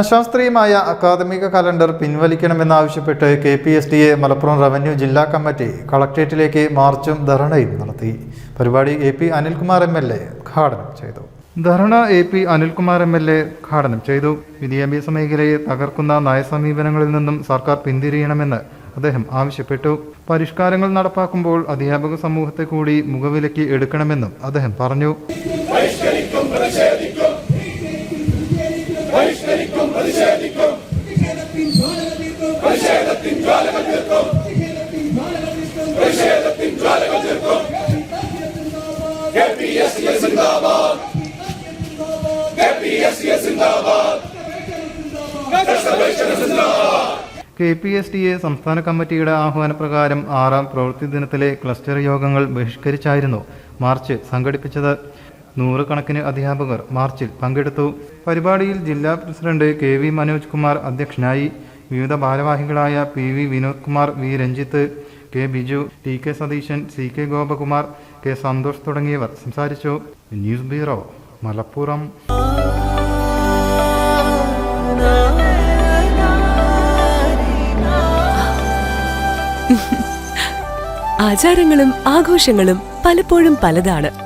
അശാസ്ത്രീയമായ അക്കാദമിക calendar പിൻവലിക്കണമെന്നാവശ്യപ്പെട്ട് K P S D A Malappuram revenue ജില്ലാ കമ്മിറ്റി കളക്ട്രേറ്റിലേക്ക് മാർച്ചും ധർണയും നടത്തി. പരിപാടി A P Anilkumar M L A ഉദ്ഘാടനം ചെയ്തു. ധർണ A P Anilkumar M L A ഉദ്ഘാടനം ചെയ്തു. വിദ്യാഭ്യാസ മേഖലയെ തകർക്കുന്ന നയസമീപനങ്ങളിൽ നിന്നും സർക്കാർ പിന്തിരിയണമെന്ന് അദ്ദേഹം ആവശ്യപ്പെട്ടു. പരിഷ്കാരങ്ങൾ നടപ്പാക്കുമ്പോൾ അധ്യാപക സമൂഹത്തെ കൂടി മുഖവിലയ്ക്ക് എടുക്കണമെന്നും അദ്ദേഹം പറഞ്ഞു. K P S T A സംസ്ഥാന കമ്മിറ്റിയുടെ ആഹ്വാനപ്രകാരം ആറാം പ്രവൃത്തി ദിനത്തിലെ ക്ലസ്റ്റർ യോഗങ്ങൾ ബഹിഷ്കരിച്ചായിരുന്നു മാർച്ച് സംഘടിപ്പിച്ചത്. നൂറുകണക്കിന് അധ്യാപകർ മാർച്ചിൽ പങ്കെടുത്തു. പരിപാടിയിൽ ജില്ലാ president K V Manoj Kumar അധ്യക്ഷനായി വിവിധ ഭാരവാഹികളായ P V Vinod Kumar V Ranjith K Biju T K Satheesan C K Gopakumar K Santhosh തുടങ്ങിയവർ സംസാരിച്ചു. News bureau Malappuram. ആചാരങ്ങളും ആഘോഷങ്ങളും പലപ്പോഴും പലതാണ്.